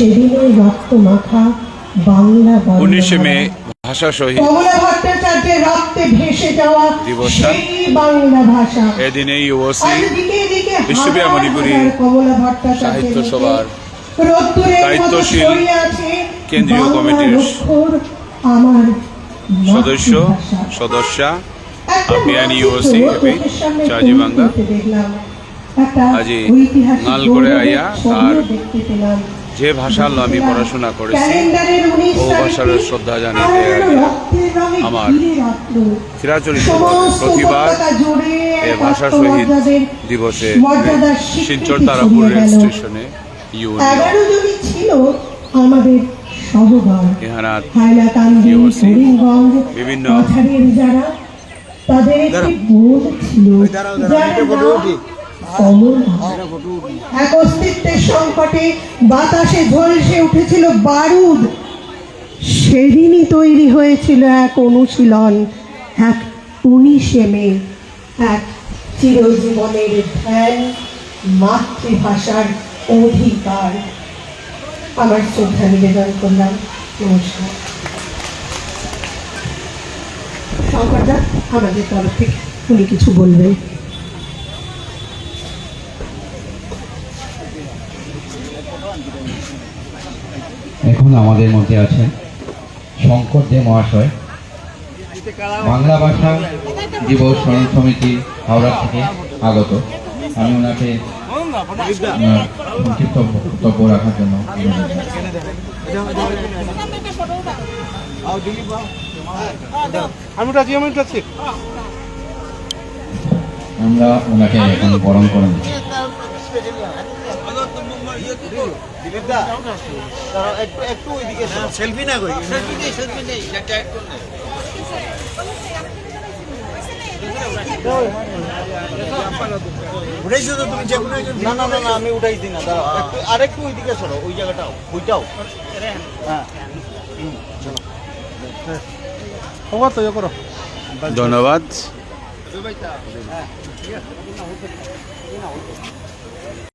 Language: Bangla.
সেদিনের রক্ত মাখা বাংলা উনিশে মে ভাষা শহীদ কমলা ভট্টাচার্যের রক্তে ভেসে যাওয়া দিবসটা। বাংলা ভাষা। এদিনে ইউওসি আজ দিকে দিকে বিশ্ববিদ্যালয় হাজার মণিপুরী কমলা সাহিত্য সভার দায়িত্বশীল কেন্দ্রীয় কমিটির আমার সদস্য সদস্যা আপিয়ানি মানচিত্র এপি চোখের চাজি বাংলা। আজি নাল করে আইয়া তার। যে ভাষা আমি পড়াশোনা করেছি ও ভাষার শ্রদ্ধা জানিতে আমার। চিরাচরিত প্রতিবার এ ভাষা শহীদ দিবসে শিলচর তারাপুর রেল স্টেশনে আমাদের বিভিন্ন তাদের একটি বোধ ছিল যার এক অস্তিত্বের সংকটে বাতাসে ঝলসে উঠেছিল বারুদ। সেদিনই তৈরি হয়েছিল এক অনুশীলন, এক উনিশে এক চিরজীবনের ধ্যান মাতৃভাষার অধিকার। আমার শ্রদ্ধা নিবেদন করলাম। নমস্কার। শঙ্করদা, আমাদের তরফ থেকে উনি কিছু বলবেন। এখন আমাদের মধ্যে আছেন শঙ্কর দে মহাশয়, বাংলা ভাষা দিবস স্মরণ সমিতি হাওড়া থেকে আগত। আমি ওনাকে বক্তব্য রাখার জন্য আমরা ওনাকে এখন বরণ করে নিচ্ছি। সেলফি না করি উঠাইছো তো তুমি যে কোনো না না না না আমি উঠাইছি না দাঁড়াও একটু আরেকটু ওইদিকে সরো ওই জায়গাটাও ওইটাও। হ্যাঁ। চলো। তো করো। ধন্যবাদ।